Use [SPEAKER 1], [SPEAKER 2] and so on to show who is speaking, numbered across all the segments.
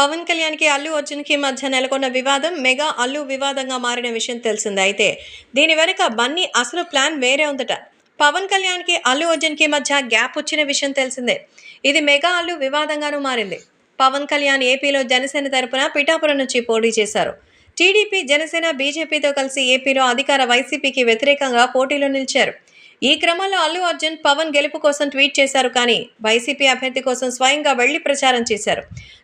[SPEAKER 1] పవన్ కళ్యాణ్కి అల్లు అర్జున్కి మధ్య నెలకొన్న వివాదం మెగా అల్లు వివాదంగా మారిన విషయం తెలిసిందే. అయితే దీని వెనుక బన్నీ అసలు ప్లాన్ వేరే ఉందట. పవన్ కళ్యాణ్కి అల్లు అర్జున్కి మధ్య గ్యాప్ వచ్చిన విషయం తెలిసిందే. ఇది మెగా అల్లు వివాదంగానూ మారింది. పవన్ కళ్యాణ్ ఏపీలో జనసేన తరపున పిఠాపురం నుంచి పోటీ చేశారు. టీడీపీ జనసేన బీజేపీతో కలిసి ఏపీలో అధికార వైసీపీకి వ్యతిరేకంగా పోటీలో నిలిచారు. ఈ క్రమంలో అల్లు అర్జున్ పవన్ గెలుపు కోసం ట్వీట్ చేశారు కానీ వైసీపీ అభ్యర్థి కోసం స్వయంగా వెళ్ళి ప్రచారం చేశారు.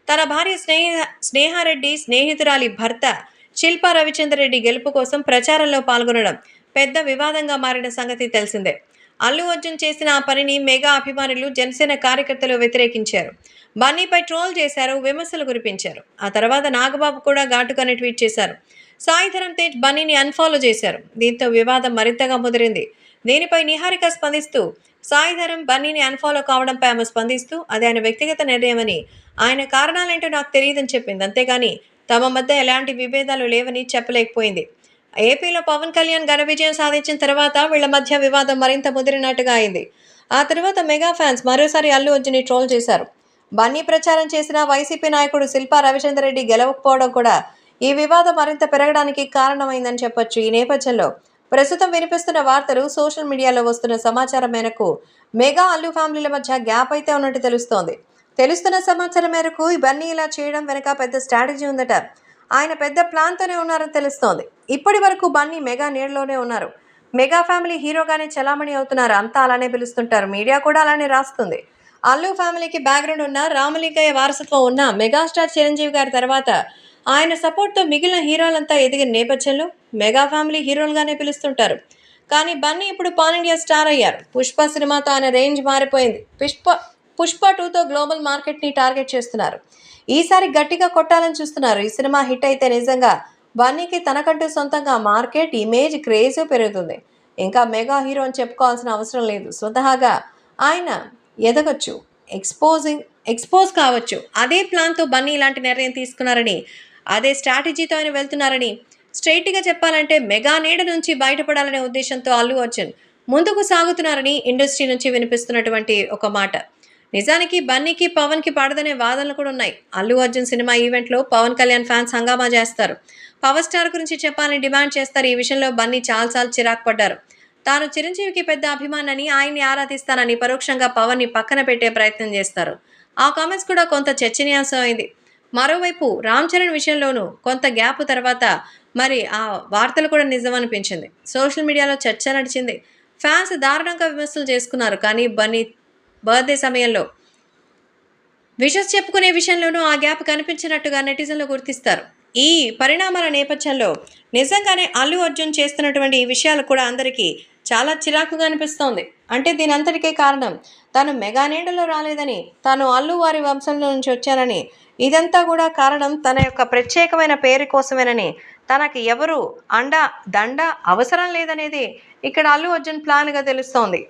[SPEAKER 1] తన భార్య స్నేహ స్నేహారెడ్డి స్నేహితురాలి భర్త శిల్పా రవిచంద్రరెడ్డి గెలుపు కోసం ప్రచారంలో పాల్గొనడం పెద్ద వివాదంగా మారిన సంగతి తెలిసిందే. అల్లు అర్జున్ చేసిన ఆ పనిని మెగా అభిమానులు జనసేన కార్యకర్తలు వ్యతిరేకించారు. బన్నీపై ట్రోల్ చేశారు విమర్శలు కురిపించారు. ఆ తర్వాత నాగబాబు కూడా ఘాటుగానే ట్వీట్ చేశారు. సాయిధరం తేజ్ బన్నీని అన్ఫాలో చేశారు. దీంతో వివాదం మరింతగా ముదిరింది. దీనిపై నిహారిక స్పందిస్తూ సాయిధరం బన్నీని అన్ఫాలో కావడంపై ఆమె స్పందిస్తూ అది ఆయన వ్యక్తిగత నిర్ణయమని ఆయన కారణాలేంటో నాకు తెలియదని చెప్పింది. అంతేగాని తమ మధ్య ఎలాంటి విభేదాలు లేవని చెప్పలేకపోయింది. ఏపీలో పవన్ కళ్యాణ్ ఘన విజయం సాధించిన తర్వాత వీళ్ళ మధ్య వివాదం మరింత ముదిరినట్టుగా అయింది. ఆ తర్వాత మెగా ఫ్యాన్స్ మరోసారి అల్లు అర్జున్ని ట్రోల్ చేశారు. బన్నీ ప్రచారం చేసిన వైసీపీ నాయకుడు శిల్పా రవిచంద్రరెడ్డి గెలవకపోవడం కూడా ఈ వివాదం మరింత పెరగడానికి కారణమైందని చెప్పొచ్చు. ఈ నేపథ్యంలో ప్రస్తుతం వినిపిస్తున్న వార్తలు సోషల్ మీడియాలో వస్తున్న సమాచారం మేరకు మెగా అల్లు ఫ్యామిలీల మధ్య గ్యాప్ అయితే ఉన్నట్టు తెలుస్తోంది. తెలుస్తున్న సమాచారం మేరకు ఇవన్నీ ఇలా చేయడం వెనుక పెద్ద స్ట్రాటజీ ఉందట. ఆయన పెద్ద ప్లాన్తోనే ఉన్నారని తెలుస్తోంది. ఇప్పటి వరకు బన్నీ మెగా నీడలోనే ఉన్నారు. మెగా ఫ్యామిలీ హీరోగానే చలామణి అవుతున్నారు. అంతా అలానే పిలుస్తుంటారు. మీడియా కూడా అలానే రాస్తుంది. అల్లు ఫ్యామిలీకి బ్యాక్గ్రౌండ్ ఉన్న రామలింగయ్య వారసత్వం ఉన్న మెగాస్టార్ చిరంజీవి గారి తర్వాత ఆయన సపోర్ట్తో మిగిలిన హీరోలంతా ఎదిగిన నేపథ్యంలో మెగా ఫ్యామిలీ హీరోలుగానే పిలుస్తుంటారు. కానీ బన్నీ ఇప్పుడు పాన్ ఇండియా స్టార్ అయ్యారు. పుష్ప సినిమాతో ఆయన రేంజ్ మారిపోయింది. పుష్ప పుష్ప టూతో గ్లోబల్ మార్కెట్ని టార్గెట్ చేస్తున్నారు. ఈసారి గట్టిగా కొట్టాలని చూస్తున్నారు. ఈ సినిమా హిట్ అయితే నిజంగా బన్నీకి తనకంటూ సొంతంగా మార్కెట్ ఇమేజ్ క్రేజ్ పెరుగుతుంది. ఇంకా మెగా హీరో అని చెప్పుకోవాల్సిన అవసరం లేదు. స్వతహాగా ఆయన ఎదగొచ్చు. ఎక్స్పోజింగ్ ఎక్స్పోజ్ కావచ్చు. అదే ప్లాన్తో బన్నీ ఇలాంటి నిర్ణయం తీసుకున్నారని అదే స్ట్రాటజీతో ఆయన వెళ్తున్నారని. స్ట్రైట్గా చెప్పాలంటే మెగా నీడ నుంచి బయటపడాలనే ఉద్దేశంతో అల్లు అర్జున్ ముందుకు సాగుతున్నారని ఇండస్ట్రీ నుంచి వినిపిస్తున్నటువంటి ఒక మాట. నిజానికి బన్నీకి పవన్కి పడదనే వాదనలు కూడా ఉన్నాయి. అల్లు అర్జున్ సినిమా ఈవెంట్లో పవన్ కళ్యాణ్ ఫ్యాన్స్ హంగామా చేస్తారు. పవర్ స్టార్ గురించి చెప్పాలని డిమాండ్ చేస్తారు. ఈ విషయంలో బన్నీ చాలాసార్లు చిరాకు పడ్డారు. తాను చిరంజీవికి పెద్ద అభిమానని ఆయన్ని ఆరాధిస్తానని పరోక్షంగా పవన్ని పక్కన పెట్టే ప్రయత్నం చేస్తారు. ఆ కామెంట్స్ కూడా కొంత చర్చనీయాంశం అయింది మరోవైపు రామ్ చరణ్ విషయంలోనూ కొంత గ్యాప్ తర్వాత మరి ఆ వార్తలు కూడా నిజమనిపించింది. సోషల్ మీడియాలో చర్చ నడిచింది. ఫ్యాన్స్ దారుణంగా విమర్శలు చేసుకున్నారు. కానీ బన్నీ బర్త్డే సమయంలో విషస్ చెప్పుకునే విషయంలోనూ ఆ గ్యాప్ కనిపించినట్టుగా నెటిజన్లు గుర్తిస్తారు. ఈ పరిణామాల నేపథ్యంలో నిజంగానే అల్లు అర్జున్ చేస్తున్నటువంటి ఈ విషయాలు కూడా అందరికీ చాలా చిరాకుగా అనిపిస్తోంది. అంటే దీని అంతటికే కారణం తాను మెగా నీడలో రాలేదని తాను అల్లు వారి వంశంలో నుంచి వచ్చానని ఇదంతా కూడా కారణం తన యొక్క ప్రత్యేకమైన పేరు కోసమేనని. తనకి ఎవరు అండ దండ అవసరం లేదనేది ఇక్కడ అల్లు అర్జున్ ప్లాన్గా తెలుస్తోంది.